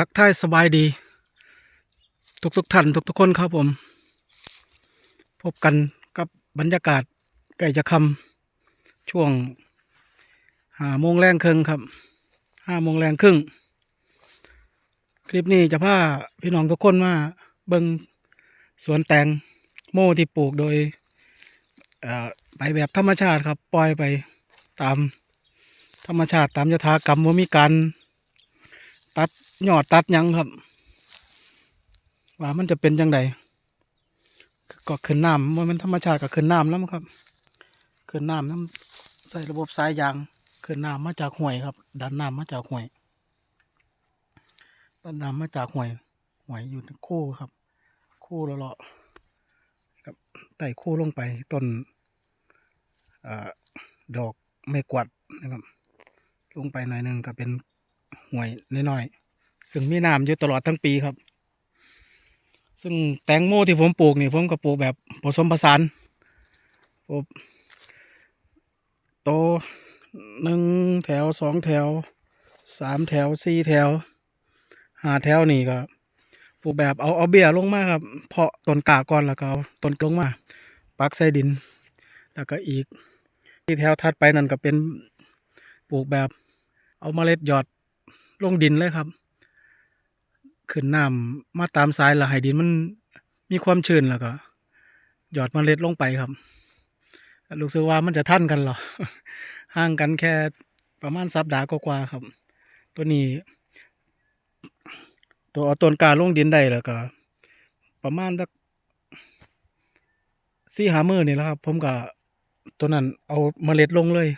ทักทายสบายดี ทุกทุกท่านทุกทุกคนครับผม พบกันกับบรรยากาศใกล้จะคำช่วงห้าโมงแรงครึ่งครับห้าโมงแรงครึ่ง คลิปนี้จะพาพี่น้องทุกคนมาเบิงสวนแตงโมที่ปลูกโดยไปแบบธรรมชาติครับ ปล่อยไปตามธรรมชาติตามยถากรรมว่ามีการ ตัดยอดตัดยังครับ ว่ามันจะเป็นจังไดก็ขึ้นน้ำมันมันธรรมชาติก็ขึ้นน้ำแล้วมั้งครับขึ้นน้ำน้ำใส่ระบบสายยางขึ้นน้ำมาจากห้วยครับ ดันน้ำมาจากห้วยดันน้ำมาจากห้วยห้วยอยู่ในคู่ครับ คู่ละเลาะครับไต่คู่ลงไปต้นอดอกไม่กวัดนะครับ ลงไปหน่อยหนึ่งก็เป็นห่วยน้อยๆ ซึ่งมีน้ำอยู่ตลอดทั้งปีครับ ซึ่งแตงโมที่ผมปลูกนี่ผมก็ปลูกแบบผสมผสานปลูกโตหนึ่งแถวสองแถวสามแถวสี่แถวห้าแถวนี่ก็ปลูกแบบเอาเอาเบี้ยลงมาครับ เพาะต้นกาก่อนแล้วก็เอาต้นลงมา ปักใส่ดิน แล้วก็อีกที่แถวถัดไปนั่นก็เป็นปลูกแบบเอาเมล็ดหยอดลงดินเลยครับ ขึ้นน้ำมาตามสายแล้วให้ดินมันมีความชื้นแล้วก็หยอดเมล็ดลงไปครับรู้สึกว่ามันจะท่านกันเหรอห่างกันแค่ประมาณสัปดาห์กว่าครับ ตัวนี้ ตัวเอาต้นกาลงดินได้แล้วก็ ประมาณสักสี่หามือนี่แหละครับ ผมก็ตัวนั้นเอาเมล็ดลงเลย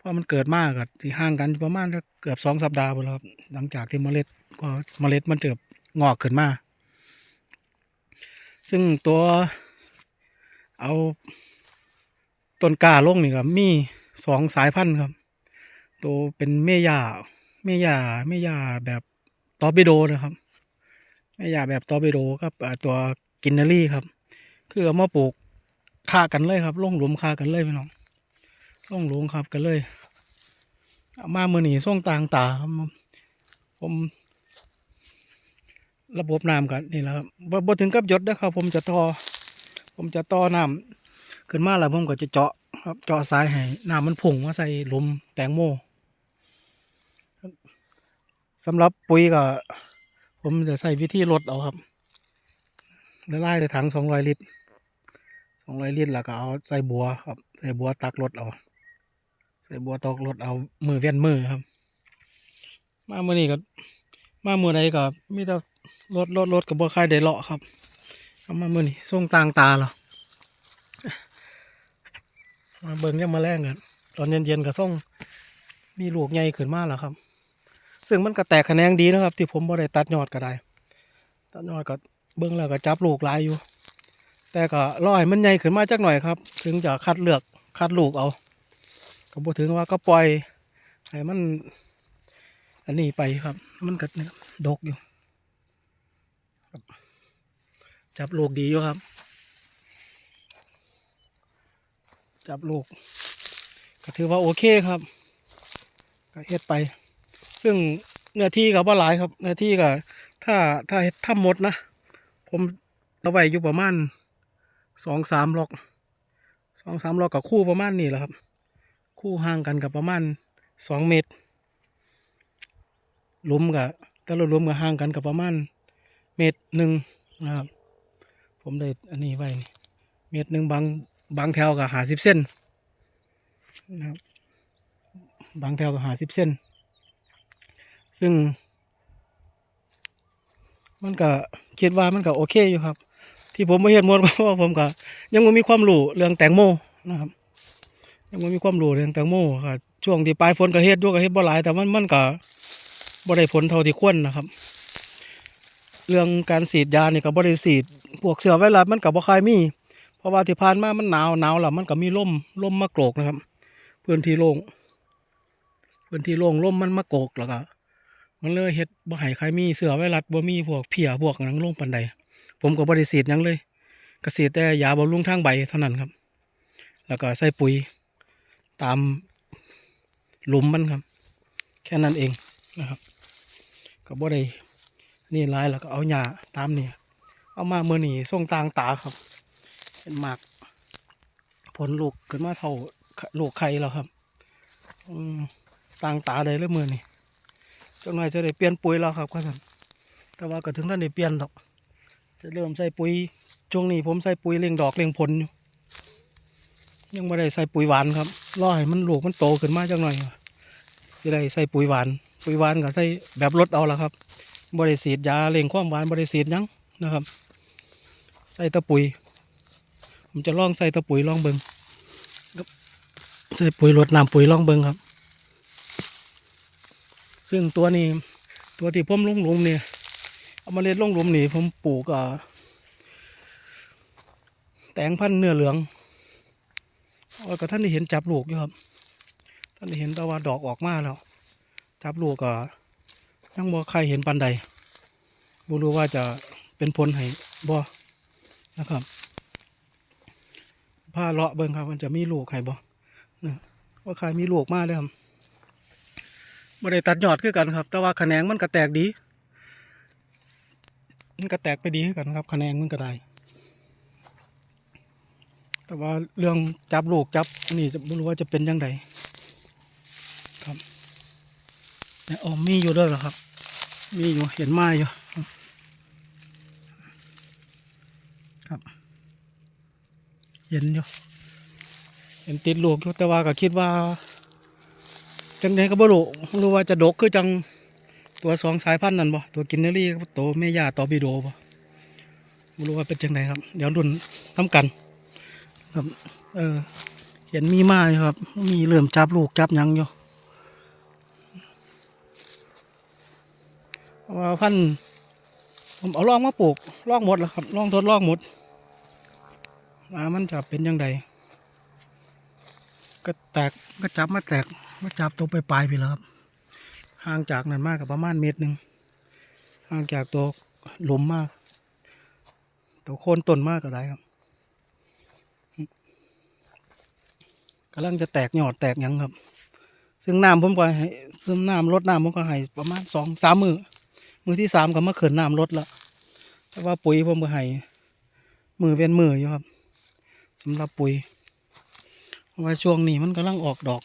เพราะมันเกิดมากกับที่ห่างกันประมาณเกือบสองสัปดาห์ไปแล้วครับ หลังจากที่เมล็ดก็เมล็ดมันเติบงอกขึ้นมา ซึ่งตัวเอาต้นกล้าลงนี่ครับมีสองสายพันธุ์ครับ ตัวเป็นเมย่าเมย่าเมย่าแบบตอร์ปิโดนะครับเมย่าแบบตอร์ปิโดครับตัวกินนารีครับ คือเอามาปลูกฆ่ากันเลยครับลงหลุมฆ่ากันเลยพี่น้อง ต้องหลวงครับกันเลยเอามาเมื่อนีส่งต่างตาผม ระบบน้ำกันนี่แหละครับบ่ถึงกับหยศนะครับ ผมจะต่อ ผมจะต่อน้ำขึ้นมาแล้วผมก็จะเจาะครับเจาะสายให้น้ำมันพุ่งมาใส่หลุมแตงโมสำหรับปุ๋ยก็ ผมจะใส่วิธีลดเอาครับละลายในถังสองร้อยลิตรสองร้อยลิตรแล้วก็เอาใส่บัวครับ ใส่บัวตักรถเอา ส่บัวตอกรถเอามือเวียนมือครับ มาเมื่อนี้ก็ มาเมื่อใดก็มีแต่รถรถรถกับบัวใครได้เลาะครับเอามาเมื่อนี้ส่งต่างตาเหรอมาเบิ่งยังมาแรงกันตอนเย็นๆก็ส่งมีลูกใหญ่ขึ้นมาแล้วครับ ซึ่งมันก็แตกแขนงดีนะครับ ที่ผมบ่ได้ตัดยอดก็ได้ ตัดยอดก็เบิ่งแล้วก็จับลูกหลายอยู่ แต่ก็รอให้มันใหญ่ขึ้นมาจักหน่อยครับ ถึงจะคัดเลือกคัดลูกเอา ก็บ่ถึงว่าก็ปล่อยให้มัน อันนี้ไปครับ มันก็เนี่ยดกอยู่จับลูกดีอยู่ครับ จับลูกก็ถือว่าโอเคครับก็เฮ็ดไป ซึ่งเนื้อที่ก็บ่หลายครับเนื้อที่ก็ถ้าถ้าเฮ็ดทำหมดนะ ผมเอาไว้อยู่ประมาณสองสามล็อกสองสามล็อกกับคู่ประมาณนี้แหละครับ คู่ห่างกันกับประมาณสองเมตรลุมกับแต่ละหลุมกับห่างกันกับประมาณเมตรหนึ่งนะครับ ผมได้อันนี้ไว้เมตรหนึ่งบางบางแถวกับหาสิบเส้นนะครับบางแถวกับหาสิบเส้น ซึ่ง มันก็คิดว่ามันก็โอเคอยู่ครับ ที่ผมไม่เห็นมดเพราะว่าผมก็ยังไม่มีความรู้เรื่องแตงโมนะครับ ยังไม่มีความรู้เรื่องแตงโมครับช่วงที่ปลายฝนก็เฮ็ดด้วยก็เฮ็ดบ่หลายแต่มันมันก็บ่ได้ผลเท่าที่ควรนะครับ เรื่องการฉีดยานี่ก็บ่ได้ฉีดพวกเชื้อไวรัสมันก็บ่ค่อยมี เพราะว่าที่ผ่านมามันหนาวหนาวแล้วมันก็มีลมลมมาโกรกนะครับ พื้นที่โล่งพื้นที่โล่งลมมันมาโกรกแล้วก็มันเลยเฮ็ดบ่ให้ใครมีเชื้อไวรัสบ่มีพวกเพียพวกหนังลงปานใดผมก็บริสีดหยังเลยกเกษตรแต่ยาบำรุงทางใบเท่านั้นครับ แล้วก็ใส่ปุ๋ย ตามหลุมมันครับ แค่นั้นเองนะครับ ก็บ่ได้นี่ลายแล้วก็เอาหญ้าตามนี่เอามาเมื่อนี่ส่งต่างตาครับ เป็นหมากผลลูกขึ้นมาเท่าลูกไข่แล้วครับต่างตาเลยเลยมือนี่จังหน่อยจะได้เปลี่ยนปุ๋ยแล้วครับก็สั่นแต่ว่าก็ถึงท่านได้เปลี่ยนดอกจะเริ่มใส่ปุ๋ยช่วงนี้ผมใส่ปุ๋ยเลี้ยงดอกเลี้ยงผลอยู่ยังไม่ได้ใส่ปุ๋ยหวานครับ รอให้มันลูกมันโตขึ้นมาจังหน่อยจะได้ใส่ปุ๋ยหวาน ปุ๋ยหวานก็ใส่แบบลดเอาละครับบริสีดยาเลี้ยงความหวานบริสีดยังนะครับ ใส่ตะปุ๋ย ผมจะลองใส่ตะปุ๋ยลองเบิงใส่ปุ๋ยลดน้ำปุ๋ยลองเบิงครับ ซึ่งตัวนี้ตัวที่ผมลงหลุมเนี่ยเอามาเล็ดลงหลุมนี่ผมปลูกอ่าแตงพันธุ์เนื้อเหลือง อ้ยก็ท่านได้เห็นจับลูกอยู่ครับ ท่านได้เห็นแต่ว่าดอกออกมาแล้ว จับลูกก็ยังบ่ใครเห็นปันใดบ่รู้ว่าจะเป็นผลให้บ่นะครับผ้าเลาะเบิ่งครับ มันจะมีลูกให้บ่นะว่าใครมีลูกมาเลยครับบ่ได้ตัดยอดคือกันครับ แต่ว่าแขนงมันก็แตกดี มันก็แตกไปดีคือกันครับแขนงมันก็ได้ แต่ว่าเรื่องจับลูกจับนี่จะไม่รู้ว่าจะเป็นยังไงครับแต่ออมีอยู่ด้วยเหรอครับ มีอยู่เห็นไม้อยู่ครับเห็นอยู่เห็นติดลูกอยู่แต่ว่าก็คิดว่าจังไงก็บ่รู้ไม่รู้ว่าจะดกคือจังตัวสองสายพันธุ์นั่นบ่ตัวกินเนอรี่กับตัวแม่ย่าต่อบิโดบ่ไม่รู้ว่าเป็นจังไงครับ เดี๋ยวรุ่นทำกัน ครับ เออ เห็นมีมาอยู่ครับ มีเริ่มจับลูกจับยังอยู่ว่าพันผมเอาลองมาปลูกลองหมดแล้วครับลองทดลองหมดว่ามันจะเป็นยังไงก็แตกก็จับมาแตกมาจับตัวไปปลายไปแล้วครับห่างจากนั้นมากกับประมาณเมตรหนึ่งห่างจากตัวหลุมมาก ตัวโคนต้นมากก็ได้ครับำลังจะแตกยอดแตกยังครับ ซึ่งน้ำผมก็ให้ซึ่งน้ำลดน้ำผมก็ให้ประมาณสองสามมือมือที่สามก็มาเขินน้ำลดละแต่ว่าปุ๋ยผมก็ให้มือเว้นมืออยู่ครับสำหรับปุ๋ยว่าช่วงนี้มันกำลังออกดอก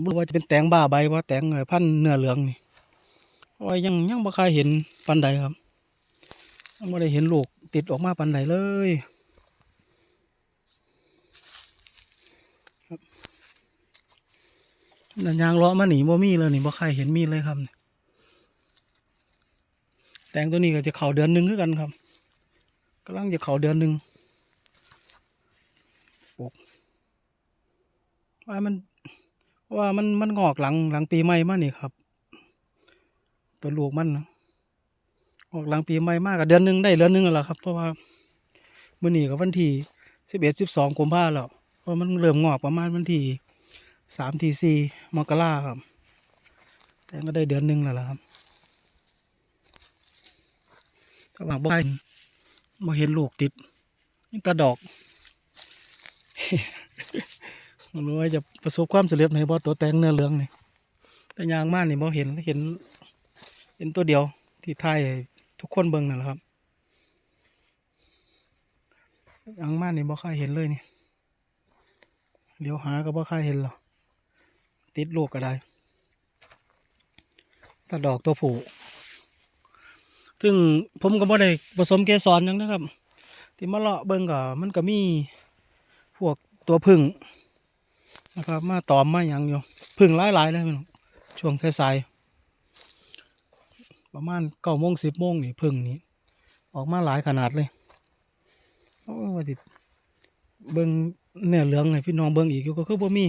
ไม่ว่าจะเป็นแตงบ้าใบว่าแตงเอ่อพันเนื้อเหลืองนี่ว่ายังยังไม่เคยเห็นปันใดครับไม่ได้เห็นลูกติดออกมาปันใดเลย นัน ยางลาะมาหนีบ่มีเลยนี่บ่ใครเห็นมีเลยครับ แตงตัวนี้ก็จะเข่าเดือนหนึ่งคือกันครับกำลังจะเข่าเดือนหนึ่งปลูกว่ามันว่ามันมันงอกหลังหลังปีใหม่มานี่ครับ ตัวลูกมันนะออกหลังปีใหม่มากกับเดือนหนึ่งได้เดือนหนึ่งแล้วครับเพราะว่ามื่อนี้กับวันที่สิบเอ็ดสิบสองกุมภาพันธ์แล้วเพราะมันเริ่มงอกประมาณวันที่ สามทีสี่มกราครับ แต่ก็ได้เดือนหนึ่งแล้วล่ะครับถ้าว่าบ่ได้บ่เห็นลูกติดนี่ตาดอกไม่รู้ว่าจะประสบความสำเร็จในบ่ตัวแตงเนื้อเหลืองนี่แต่ยางมากนี่บ่เห็นเห็น เห็นตัวเดียวที่ไทยทุกคนเบิ่งนั่นแหละครับยางมากนี่บ่ค่อยเห็นเลยนี่เดี๋ยวหาก็บ่ค่อยเห็นหรอก ติดลูกก็ได้ถ้าดอกตัวผู้ซึ่งผมก็บ่ได้ผสมเกสรยังนะครับ ที่มาเลาะเบิ่งก็มันก็มีพวกตัวพึ่งนะครับ มาตอมมาหยังอยู่พึ่งหลายๆเลยพี่น้องช่วงสายๆประมาณเก้าโมงสิบโมงนี่พึ่งนี่ออกมาหลายขนาดเลยโอ้ว่าสิเบิ่งเนี่ยเหลืองให้พี่น้องเบิ่งอีกอยู่ก็คือบ่มี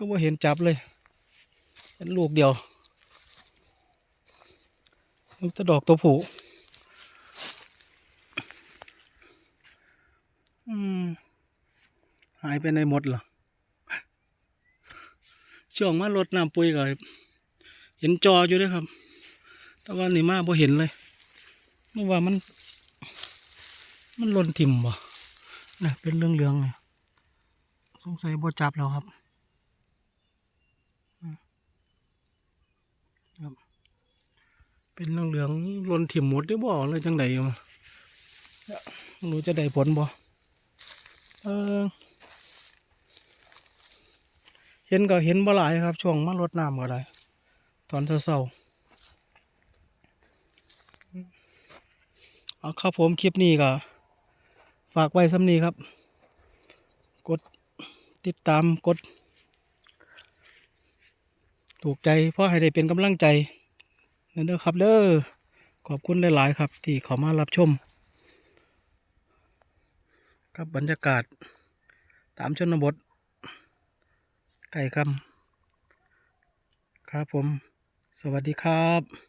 ก็ว่าเห็นจับเลยเป็นลูกเดียวลูกตะดอกตัวผูอืมหายไปในหมดเหรอช่วงมาลดน้ำปุ๋ยก็เห็นจออยู่ด้วยครับ แต่ว่านี่มาบ่เห็นเลยไม่ว่ามัน มันล่นถิ่มบ่นะเป็นเรื่องเรื่องเลยสงสัยบ่จับแล้วครับ ไป เป็นเหลืองๆลนถิ่มหมดได้บ่เลยจังใดม่รู้จะได้ผลบ่เออเห็นก็เห็นบ่หลายครับ ช่วงมารดน้ำก็ได้ตอนเช้าๆเอาครับผมคลิปนี้ก็ ฝากไว้สำนีครับ กดติดตามกด ถูกใจเพราะให้ได้เป็นกำลังใจ นั่นเด้อครับเด้อขอบคุณหลาย ๆ ครับที่เขามารับชม กับบรรยากาศตามชนบท ไก่คำครับผม สวัสดีครับ